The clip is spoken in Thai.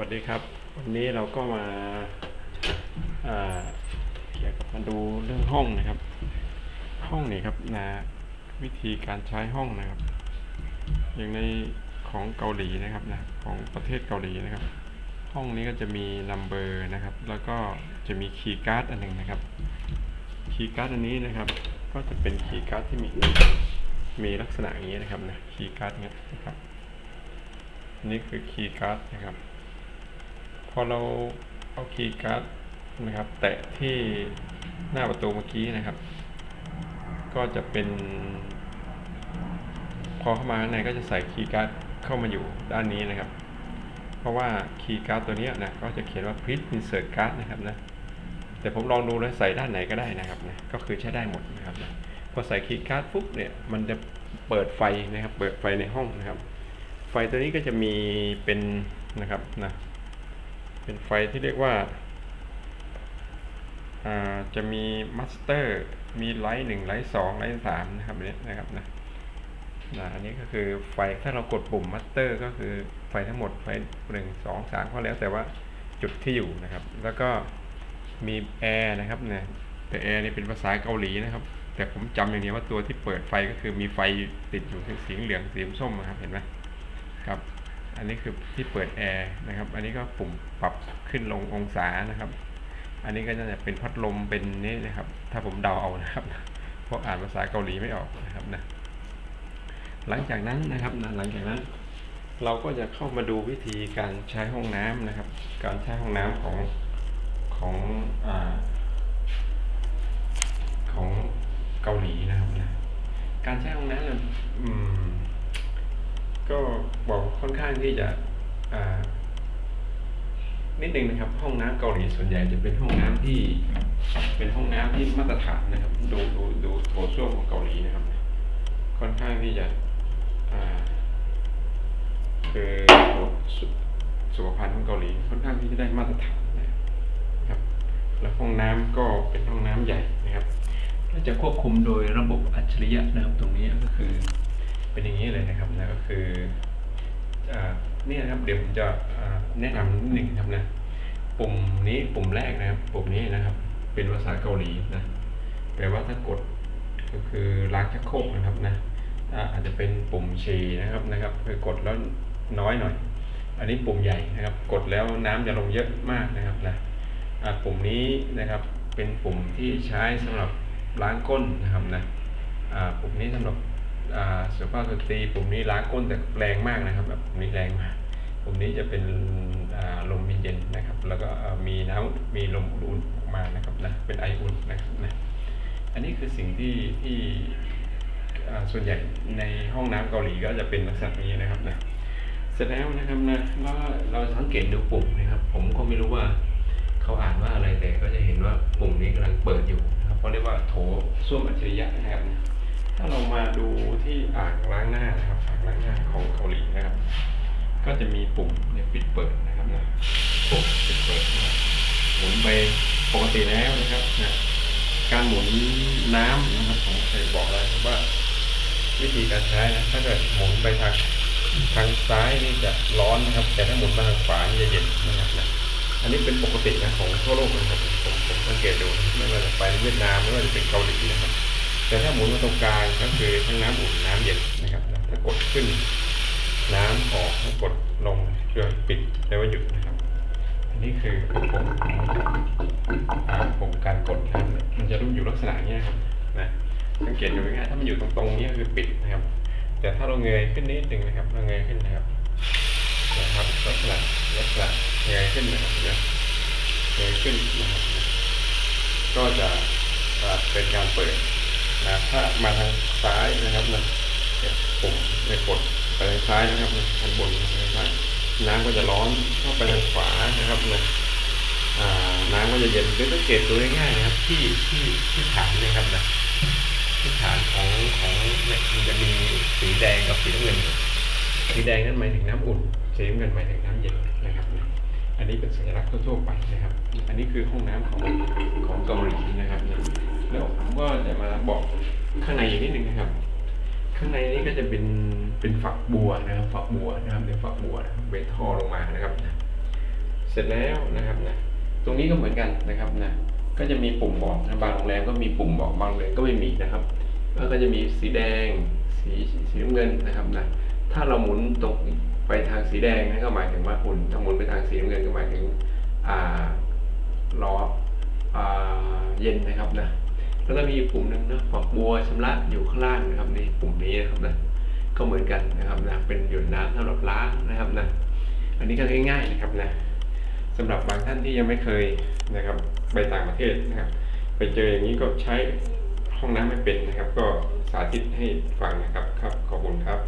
วัสดีครับ วันนี้เราก็มาอ่าเกี่ยวกับมาดูเรื่องห้องนะครับ ห้องนี่ครับนะวิธีการใช้ห้องนะครับ อย่างในของเกาหลีนะครับนะของประเทศเกาหลีนะครับ ห้องนี้ก็จะมีนัมเบอร์นะครับ แล้วก็จะมีคีย์การ์ดอันหนึ่งนะครับคีย์การ์ดอันนี้นะครับ ก็จะเป็นคีย์การ์ดที่มีมีลักษณะอย่างนี้นะครับนะคีย์การ์ดเนี้ยนะครับนี่คือคีย์การ์ดนะครับ พอเราเอาคีย์การ์ดนะครับ แตะที่หน้าประตูเมื่อกี้นะครับ ก็จะเป็น พอเข้ามาข้างในก็จะใส่คีย์การ์ดเข้ามาอยู่ด้านนี้นะครับ เพราะว่าคีย์การ์ดตัวนี้นะก็จะเขียนว่า please insert card นะครับนะแต่ผมลองดูแล้วใส่ด้านไหนก็ได้นะครับนะก็คือใช้ได้หมดนะครับนะพอใส่คีย์การ์ดปุ๊บเนี่ยมันจะเปิดไฟนะครับ เปิดไฟในห้องนะครับ ไฟตัวนี้ก็จะมีเป็นนะครับนะ เป็นไฟที่เรียกว่าอ่าจะมีมัสเตอร์มีไลท์หนึ่งไลท์สองไลท์สามนะครับนี้นะครับนะนะอันนี้ก็คือไฟถ้าเรากดปุ่มมัสเตอร์ก็คือไฟทั้งหมดไฟหนึ่งสองสามก็แล้วแต่ว่าจุดที่อยู่นะครับ แล้วก็มีแอร์นะครับเนี่ยแต่แอร์นี่เป็นภาษาเกาหลีนะครับ แต่ผมจำอย่างนี้ว่าตัวที่เปิดไฟก็คือมีไฟติดอยู่สีเหลืองสีส้มนะครับเห็นไหมครับ อันนี้คือที่เปิดแอร์นะครับ อันนี้ก็ปุ่มปรับขึ้นลงองศานะครับ อันนี้ก็จะเป็นพัดลมเป็นนี่นะครับ ถ้าผมเดาเอานะครับ เพราะอ่านภาษาเกาหลีไม่ออกนะครับนะ หลังจากนั้นนะครับนะหลังจากนั้น เราก็จะเข้ามาดูวิธีการใช้ห้องน้ำนะครับ การใช้ห้องน้ำของของอ่าของเกาหลีนะครับนะ การใช้ห้องน้ำเนี่ย ค่อนข้างที่จะนิดนึงนะครับ ห้องน้ำเกาหลีส่วนใหญ่จะเป็นห้องน้ำที่ เป็นห้องน้ำที่มาตรฐานนะครับ ดูดูดูโถส้วมของเกาหลีนะครับ ค่อนข้างที่จะคือสุสุขภัณฑ์ของเกาหลีค่อนข้างที่จะได้มาตรฐานนะครับ แล้วห้องน้ำก็เป็นห้องน้ำใหญ่นะครับและจะควบคุมโดยระบบอัจฉริยะนะครับตรงนี้ก็คือ เป็นอย่างนี้เลยนะครับนะก็คือ เนี่ยนะครับเดี๋ยวผมจะแนะนำนิดหนึ่งครับนะปุ่มนี้ปุ่มแรกนะครับ ปุ่มนี้นะครับ เป็นภาษาเกาหลีนะแปลว่าถ้ากดก็คือล้างชักโครกนะครับนะอาจจะเป็นปุ่มชีนะครับนะครับคือกดแล้วน้อยหน่อย อันนี้ปุ่มใหญ่นะครับ กดแล้วน้ำจะลงเยอะมากนะครับนะปุ่มนี้นะครับเป็นปุ่มที่ใช้สำหรับล้างก้นนะครับนะปุ่มนี้สำหรับ สุภาพสตรีปุ่มนี้ล้างก้นแต่แรงมากนะครับแบบปุ่มนี้แรงมากปุ่มนี้จะเป็นลมเย็นนะครับ แล้วก็มีน้ำมีลมอุ่นออกมานะครับนะเป็นไออุ่นนะครับนะอันนี้คือสิ่งที่ที่ส่วนใหญ่ในห้องน้ำเกาหลีก็จะเป็นลักษณะนี้นะครับนะเสร็จแล้วนะครับนะแล้วเราสังเกตดูปุ่มนะครับ ผมก็ไม่รู้ว่าเขาอ่านว่าอะไรแต่ก็จะเห็นว่าปุ่มนี้กำลังเปิดอยู่นะครับเขาเรียกว่าโถส้วมอัจฉริยะนะครับนะ ถ้าเรามาดูที่อ่างล้างหน้านะครับอ่างล้างหน้าของเกาหลีนะครับ ก็จะมีปุ่มเนี่ยปิดเปิดนะครับนะปุ่มปิดเปิดนะหมุนไปปกติแล้วนะครับนะการหมุนน้ำนะครับผมเคยบอกแล้วว่า วิธีการใช้นะถ้าเกิดหมุนไปทางทางซ้ายนี่จะร้อนนะครับ แต่ถ้าหมุนมาทางขวานี่จะเย็นนะครับนะอันนี้เป็นปกตินะของทั่วโลกนะครับผมผมสังเกตดูไม่ว่าจะไปเวียดนามไม่ว่าจะเป็นเกาหลีนะครับ แต่ถ้าหมุนมาตรงกลางก็คือทั้งน้ำอุ่นน้ำเย็นนะครับถ้ากดขึ้นน้ำออกถ้ากดลงคือปิดแปลว่าหยุดนะครับ อันนี้คือปุ่มอ่าปุ่มการกดนะครับมันจะรู้อยู่ลักษณะนี้นะครับนะสังเกตดูง่ายๆถ้ามันอยู่ตรงๆนี้คือปิดนะครับ แต่ถ้าเราเงยขึ้นนิดหนึ่งนะครับเราเงยขึ้นนะครับนะครับลักษณะลักษณะเงยขึ้นนะครับเงยขึ้นนะครับก็จะเป็นการเปิด นะถ้ามาทางซ้ายนะครับนะเนี่ยปุ่มเนี่ยกดไปทางซ้ายนะครับนะทางบนนะครับน้ำก็จะร้อนเข้าไปทางขวานะครับนะน้ำก็จะเย็นด้วยสังเกตดูง่ายๆนะครับ ที่ที่ที่ฐานนะครับนะที่ฐานของของเนี่ยมันจะมีสีแดงกับสีน้ำเงินสีแดงนั้นหมายถึงน้ำอุ่นสีน้ำเงินหมายถึงน้ำเย็นนะครับนะอันนี้เป็นสัญลักษณ์ทั่วๆไปนะครับ อันนี้คือห้องน้ำของของเกาหลีนะครับนะ แล้วผมก็จะมาบอกข้างในอีกนิดนึงนะครับ ข้างในนี้ก็จะเป็นเป็นฝักบัวนะครับ ฝักบัวนะครับเป็นฝักบัวนะครับเป็นท่อลงมานะครับ เสร็จแล้วนะครับนะตรงนี้ก็เหมือนกันนะครับนะก็จะมีปุ่มบอกนะบางโรงแรมก็มีปุ่มบอกบางโรงแรมก็ไม่มีนะครับแล้วก็จะมีสีแดง สีสีน้ำเงินนะครับนะถ้าเราหมุนตรงไปทางสีแดงนั่นก็หมายถึงว่าอุ่นถ้าหมุนไปทางสีน้ำเงินก็หมายถึงอ่าล้ออ่าเย็นนะครับนะ แล้วก็มีปุ่มหนึ่งนะฝักบัวชำระอยู่ข้างล่างนะครับนี่ปุ่มนี้นะครับนะก็เหมือนกันนะครับนะเป็นหยดน้ำสำหรับล้างนะครับนะอันนี้ก็ง่ายๆนะครับนะสำหรับบางท่านที่ยังไม่เคยนะครับไปต่างประเทศนะครับ ไปเจออย่างนี้ก็ใช้ห้องน้ำไม่เป็นนะครับ ก็สาธิตให้ฟังนะครับครับขอบคุณครับ